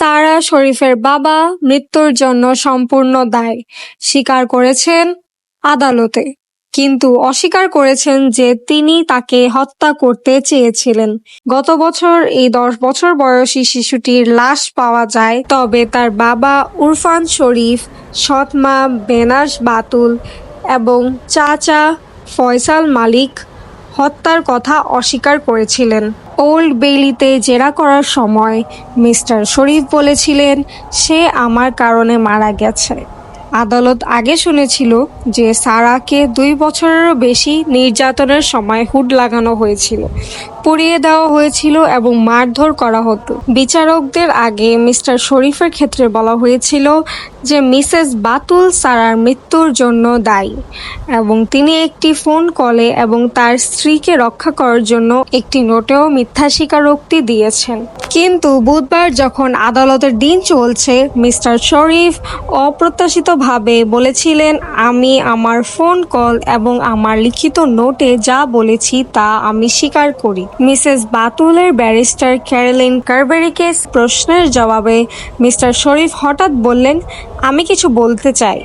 সারা শরীফের বাবা মৃত্যুর জন্য সম্পূর্ণ দায় স্বীকার করেছেন আদালতে। কিন্তু অস্বীকার করেছেন যে তিনি তাকে হত্যা করতে চেয়েছিলেন। গত বছর এই দশ বছর বয়সী শিশুটির লাশ পাওয়া যায়, তবে তার বাবা উরফান শরীফ, সৎমা বেনাস বাতুল এবং চাচা ফয়সাল মালিক হত্যার কথা অস্বীকার করেছিলেন। ওল্ড বেইলিতে জেরা করার সময় মিস্টার শরীফ বলেছিলেন, সে আমার কারণে মারা গেছে। আদালত আগে শুনেছিল যে সারাকে দুই বছরেরও বেশি নির্যাতনের সময় হুড লাগানো হয়েছিল। পুড়িয়ে দেওয়া হয়েছিল এবং মারধর করা হতো। বিচারকদের আগে মিস্টার শরীফের ক্ষেত্রে বলা হয়েছিল যে মিসেস বাতুল সারার মৃত্যুর জন্য দায়ী এবং তিনি একটি ফোন কলে এবং তার স্ত্রীকে রক্ষা করার জন্য একটি নোটেও মিথ্যা স্বীকারোক্তি দিয়েছেন। কিন্তু বুধবার যখন আদালতের দিন চলছে, মিস্টার শরীফ অপ্রত্যাশিতভাবে বলেছিলেন, আমি আমার ফোন কল এবং আমার লিখিত নোটে যা বলেছি তা আমি স্বীকার করি। মিসেস বাতুলের ব্যারিস্টার ক্যারেলিন কারবেরিকে প্রশ্নের জবাবে মিস্টার শরীফ হঠাৎ বললেন, আমি কিছু বলতে চাই।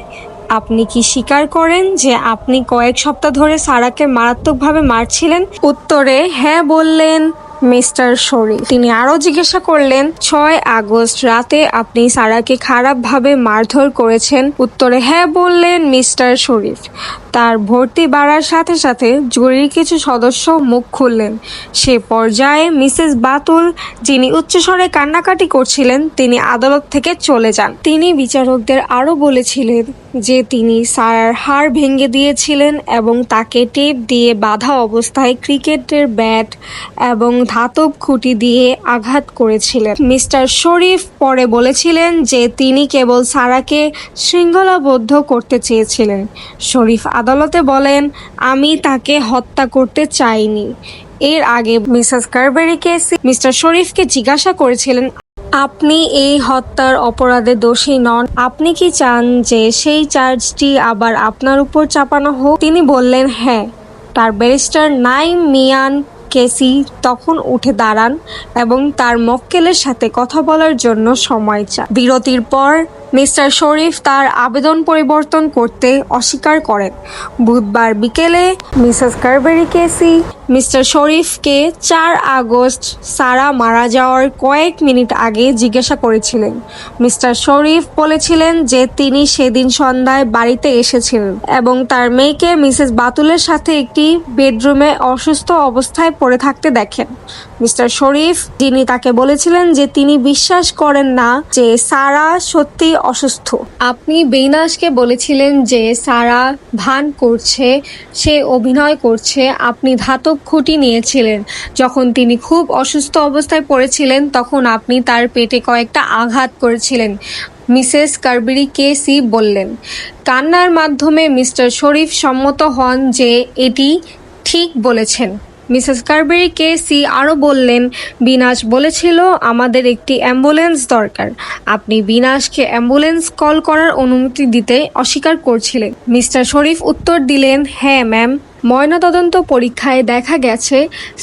আপনি কি স্বীকার করেন যে আপনি কয়েক সপ্তাহ ধরে সারাকে মারাত্মকভাবে মারছিলেন? উত্তরে হ্যাঁ বললেন মিস্টার শরীফ। তিনি আরও জিজ্ঞাসা করলেন, ছয় আগস্ট রাতে আপনি সারাকে খারাপভাবে মারধর করেছেন? উত্তরে হ্যাঁ বললেন মিস্টার শরীফ। তার ভর্তি বাড়ার সাথে সাথে জুরির কিছু সদস্য মুখ খুললেন। সে পর্যায়ে মিসেস বাতুল, যিনি উচ্চস্বরে কান্নাকাটি করছিলেন, তিনি আদালত থেকে চলে যান। তিনি বিচারকদের আরও বলেছিলেন যে তিনি সারার হাড় ভেঙে দিয়েছিলেন এবং তাকে টেপ দিয়ে বাঁধা অবস্থায় ক্রিকেটের ব্যাট এবং ধাতব খুঁটি দিয়ে আঘাত করেছিলেন। মিস্টার শরীফ পরে বলেছিলেন যে তিনি কেবল সারাকে শৃঙ্খলাবদ্ধ করতে চেয়েছিলেন। শরীফ আদালতে বলেন, আমি তাকে হত্যা করতে চাইনি। এর আগে মিসেস কারবেরিকে মিস্টার শরীফকে জিজ্ঞাসা করেছিলেন, আপনি এই হত্যার অপরাধে দোষী নন। আপনি কি চান যে সেই চার্জটি আবার আপনার উপর চাপানো হোক? তিনি বললেন হ্যাঁ। তার ব্যারিস্টার নাইম মিয়ান কেসি তখন উঠে দাঁড়ান এবং তার মক্কেলের সাথে কথা বলার জন্য সময় চান। বিরতির পর মিস্টার শরীফ তার আবেদন পরিবর্তন করতে অস্বীকার করেন। বুধবার বিকেলে মিসেস কারবেরি কেসি, মিস্টার শরীফকে চার আগস্ট সারা মারা যাওয়ার কয়েক মিনিট আগে জিজ্ঞাসা করেছিলেন। মিস্টার শরীফ বলেছিলেন যে তিনি সেদিন সন্ধ্যায় বাড়িতে এসেছিলেন এবং তার মেয়েকে মিসেস বাতুলের সাথে একটি বেডরুমে অসুস্থ অবস্থায় পড়ে থাকতে দেখেন। মিস্টার শরীফ, যিনি তাকে বলেছিলেন যে তিনি বিশ্বাস করেন না যে সারা সত্যি অসুস্থ। আপনি বেইনাসকে বলেছিলেন যে সারা ভান করছে, সে অভিনয় করছে, আপনি ধাতব খুঁটি নিয়েছিলেন। যখন তিনি খুব অসুস্থ অবস্থায় পড়েছিলেন, তখন আপনি তার পেটে কয়েকটা আঘাত করেছিলেন, মিসেস কারবেরি কে সি বললেন। কান্নার মাধ্যমে মিস্টার শরীফ সম্মত হন যে এটি ঠিক বলেছেন। মিসেস কারবেরি কে সি আরও বললেন, বিনাশ বলেছিল, আমাদের একটি অ্যাম্বুলেন্স দরকার। আপনি বিনাশকে অ্যাম্বুলেন্স কল করার অনুমতি দিতে অস্বীকার করছিলেন। মিস্টার শরীফ উত্তর দিলেন হ্যাঁ ম্যাম। ময়নাতদন্ত পরীক্ষায় দেখা গেছে,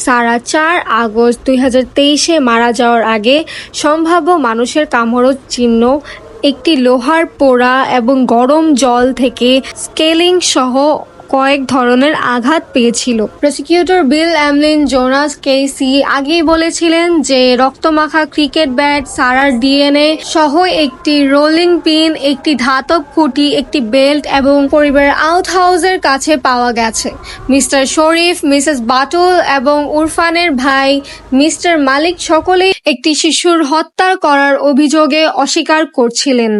সারা চার আগস্ট দুই হাজার তেইশে মারা যাওয়ার আগে সম্ভাব্য মানুষের কামড় চিহ্ন, একটি লোহার পোড়া এবং গরম জল থেকে স্কেলিং সহ কয়েক ধরনের আঘাত পেয়েছিল। প্রসিকিউটর বিল অ্যামলিন জোনাস কেসি আগেই বলেছিলেন যে রক্তমাখা ক্রিকেট ব্যাট সারার ডিএনএ সহ একটি রোলিং পিন একটি ধাতব খুঁটি, একটি বেল্ট এবং পরিবারের আউট হাউসের কাছে পাওয়া গেছে। মিস্টার শরীফ, মিসেস বাটুল এবং উরফানের ভাই মিস্টার মালিক সকলেই একটি শিশুর হত্যা করার অভিযোগে অস্বীকার করছিলেন।